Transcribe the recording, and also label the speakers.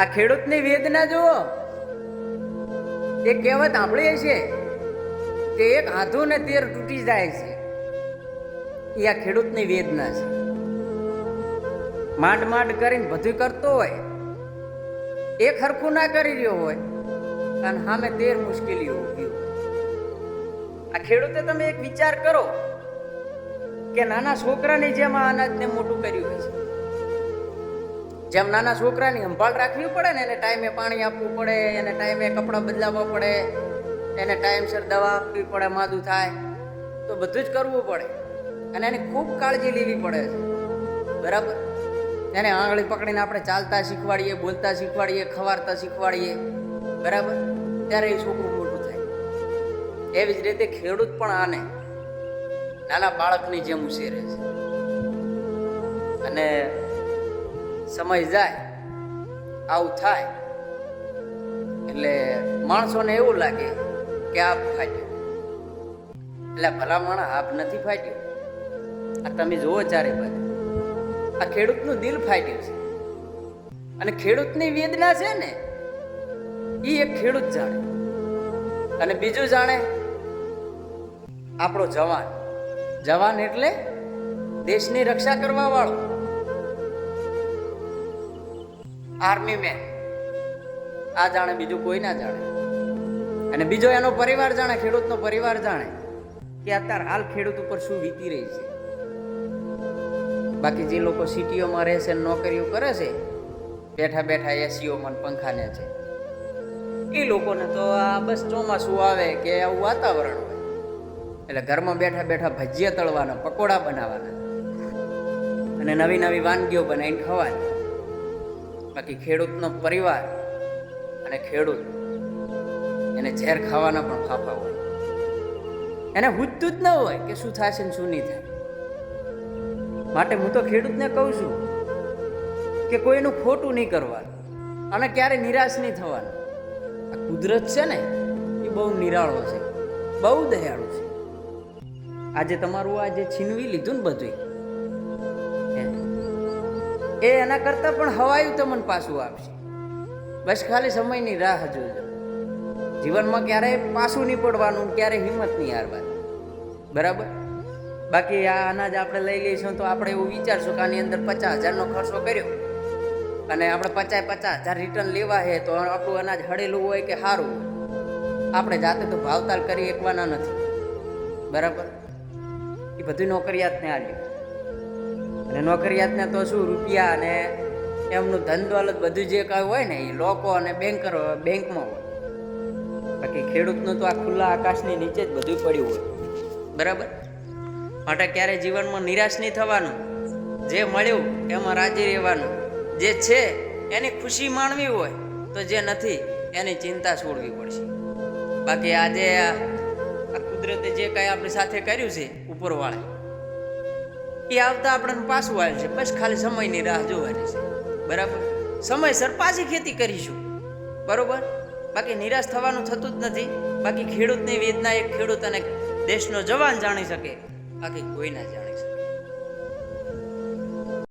Speaker 1: આ ખેડૂતની વેદના જુઓ. એ કહેવત સાંભળી છે કે એક હાથું ને તેર તૂટી જાય છે. એ આ ખેડૂતની વેદના છે. માંડ માંડ કરીને બધું કરતો હોય. એ ખરખું ના કરી રહ્યો હોય. અને સામે તેર મુશ્કેલીઓ ઊભી હોય. આ ખેડૂતે તમે એક વિચાર કરો કે નાના છોકરાની જેમ આ અનાજને મોટું કર્યું હોય છે. જેમ નાના છોકરાની સંભાળ રાખવી પડે ને એને ટાઈમે પાણી આપવું પડે, એને ટાઈમે કપડાં બદલાવવા પડે, એને ટાઈમસર દવા આપવી પડે, માદું થાય, તો બધું જ કરવું પડે. અને એની ખૂબ કાળજી લેવી પડે છે. બરાબર? એને આંગળી પકડીને આપણે ચાલતા શીખવાડીએ, બોલતા શીખવાડીએ ખવારતા શીખવાડીએ. બરાબર? ત્યારે એ છોકરું મોટું થાય. એવી જ રીતે ખેડૂત પણ આને નાના બાળકની જેમ ઉછેરે છે. અને સમય જાય, આવું થાય. એટલે માણસોને એવું લાગે કે આપ ફાટ્યું. એટલે ભલામણ આપ નથી ફાટ્યું. આ તમે જુઓ ચારે બાજુ. આ ખેડૂતનું દિલ ફાટ્યું છે. અને ખેડૂતની વેદના છે ને એ એક ખેડૂત જાણે. અને બીજું જાણે આપણો જવાન. જવાન એટલે દેશની રક્ષા કરવા વાળો. Army man. આ જાણે બીજું કોઈ ના જાણે. અને બીજો એનો પરિવાર જાણે, ખેડૂતનો પરિવાર જાણે, કે અત્યારે હાલ ખેડૂત ઉપર શું વીતી રહી છે. બાકી જે લોકો સિટીઓમાં રહે છે નોકરીઓ કરે છે, બેઠા બેઠા એસીઓમાં પંખાને છે. એ લોકોને તો આ બસ ચોમાસું આવે કે આવું વાતાવરણ હોય. એટલે ઘરમાં બેઠા બેઠા ભજીયા તળવાના, પકોડા બનાવવાના અને નવી નવી વાનગીઓ બનાવીને ખવાની. બાકી ખેડૂતનો પરિવાર અને ખેડૂત એને ઝેર ખાવાના પણ ફાફા હોય. એને હુજતું જ ન હોય કે શું થશે ને શું નહીં થાય. માટે હું તો ખેડૂતને કહું છું કે કોઈનું ખોટું નહીં કરવાનું અને ક્યારે નિરાશ નહીં થવાનું. આ કુદરત છે ને, એ બહુ નિરાળો છે, બહુ દયાળુ છે. આજે તમારું આ જે છીનવી લીધું ને બધું એ એના કરતાં પણ હવાયું તમને પાછું આપશે. બસ ખાલી સમયની રાહ જોજો. જીવનમાં ક્યારેય પાછું નહીં પડવાનું ક્યારેય હિંમત નહીં હારવાની. બરાબર? બાકી આ અનાજ આપણે લઈ લઈશું તો આપણે એવું વિચારશું કે આની અંદર પચાસ હજારનો ખર્ચો કર્યો. અને આપણે પચાસ પચાસ હજાર રિટર્ન લેવા છે તો આપણું અનાજ હળેલું હોય કે સારું હોય? આપણે જાતે તો ભાવતાલ કરી એકવાના નથી. બરાબર? એ બધી નોકરિયાતને આલ્યું અને નોકરિયાતને તો શું, રૂપિયા અને એમનું ધન દોલત બધું જે કાંઈ હોય ને, એ લોકો અને બેન્કર બેંકમાં હોય. બાકી ખેડૂતનું તો આ ખુલ્લા આકાશની નીચે જ બધું પડ્યું હોય. બરાબર? માટે ક્યારે જીવનમાં નિરાશ નહીં થવાનું. જે મળ્યું, એમાં રાજી રહેવાનું. જે છે, એની ખુશી માણવી હોય, તો જે નથી, એની ચિંતા છોડવી પડશે. બાકી આજે આ કુદરતે જે કાંઈ આપણી સાથે કર્યું છે ઉપરવાળે એ આવતા આપણને પાછું આવે છે. બસ ખાલી સમયની રાહ જોવાની છે. બરાબર? સમયસર પાછી ખેતી કરીશું. બરોબર? બાકી નિરાશ થવાનું થતું જ નથી. બાકી ખેડૂતની વેદના એક ખેડૂત અને દેશનો જવાન જાણી શકે. બાકી કોઈ ના જાણે